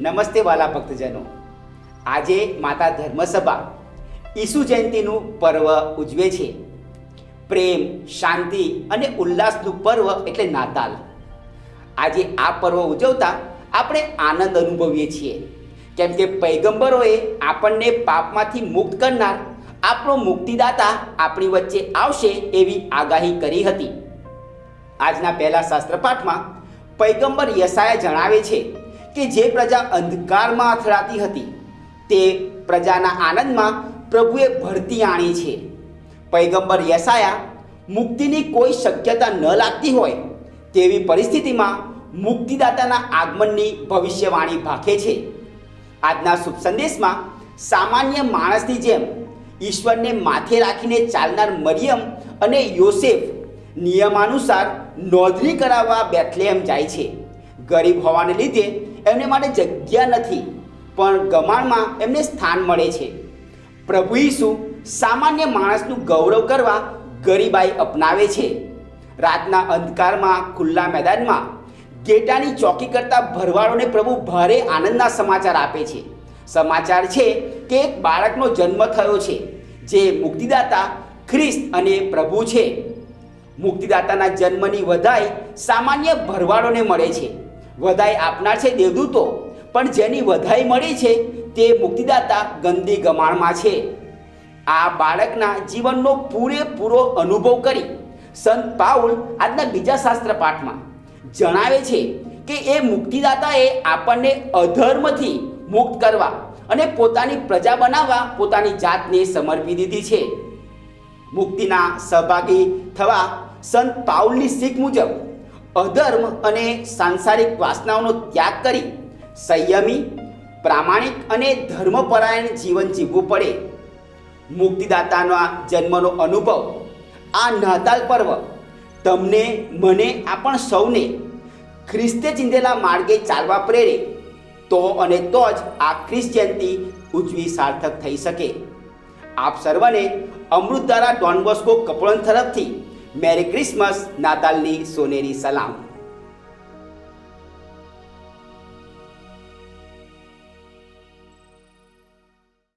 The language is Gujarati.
નમસ્તે વાલા ભક્તજનો. આજે માતા ધર્મસભા ઈસુ જયંતીનું પર્વ ઉજવે છે. પ્રેમ, શાંતિ અને ઉલ્લાસનું પર્વ એટલે નાતાલ. આજે આ પર્વ ઉજવતા આપણે આનંદ અનુભવીએ છીએ. કેમ કે પૈગંબરોએ આપણને પાપમાંથી મુક્ત કરનાર આપણો મુક્તિદાતા આપણી વચ્ચે આવશે એવી આગાહી કરી હતી. આજના પહેલા શાસ્ત્રપાઠમાં પૈગંબર યસાયા જણાવે છે કે જે પ્રજા અંધકારમાં અથડાતી હતી, તે પ્રજાના આનંદમાં પ્રભુએ ભરતી આણી છે. પૈગંબર યસાયા મુક્તિની કોઈ શક્યતા ન લાગતી હોય, તેવી પરિસ્થિતિમાં મુક્તિદાતાના આગમનની ભવિષ્યવાણી ભાખે છે. આજના શુભ સંદેશમાં સામાન્ય માણસની જેમ ઈશ્વરને માથે રાખીને ચાલનાર મરિયમ અને યોસેફ નિયમાનુસાર નોંધણી કરાવવા બેથલેમ જાય છે. ગરીબ હોવાને લીધે એમને માટે જગ્યા નથી, પણ ગમાણમાં એમને સ્થાન મળે છે. પ્રભુ ઈસુ સામાન્ય માણસનું ગૌરવ કરવા ગરીબાઈ અપનાવે છે. રાતના અંધકારમાં, ખુલ્લા મેદાનમાં, ગેટાની ચોકી કરતા ભરવાડોને પ્રભુ ભારે આનંદના સમાચાર આપે છે. સમાચાર છે કે એક બાળકનો જન્મ થયો છે, જે મુક્તિદાતા ખ્રિસ્ત અને પ્રભુ છે. મુક્તિદાતાના જન્મની વધાઈ સામાન્ય ભરવાડોને મળે છે. વધાઈ આપનાર છે દેવદૂતો. પણ જેની વધાઈ મળી છે તે મુક્તિદાતા ગંદી ગમાણમાં છે. આ બાળકના જીવનનો પૂરેપૂરો અનુભવ કરી સંત પાઉલ આજના બીજા શાસ્ત્ર પાઠમાં જણાવે છે કે એ મુક્તિદાતાએ આપણને અધર્મથી મુક્ત કરવા અને પોતાની પ્રજા બનાવવા પોતાની જાતને સમર્પી દીધી છે. મુક્તિના સહભાગી થવા સંત પાઉલની શીખ મુજબ અધર્મ અને સાંસારિક વાસનાઓનો ત્યાગ કરી સંયમી, પ્રામાણિક અને ધર્મપરાયણ જીવન જીવવું પડે. મુક્તિદાતાના જન્મનો અનુભવ, આ નાતાલ પર્વ, તમને, મને આપણ સૌને ખ્રિસ્તે ચિંધેલા માર્ગે ચાલવા પ્રેરે. તો અને તો જ આ ખ્રિસ્ત જયંતી ઉજવી સાર્થક થઈ શકે. આપ સર્વને અમૃતધારા ડોન બોસ્કો કપડોન તરફથી મેરી ક્રિસમસ નાતાલની સોનેરી સલામ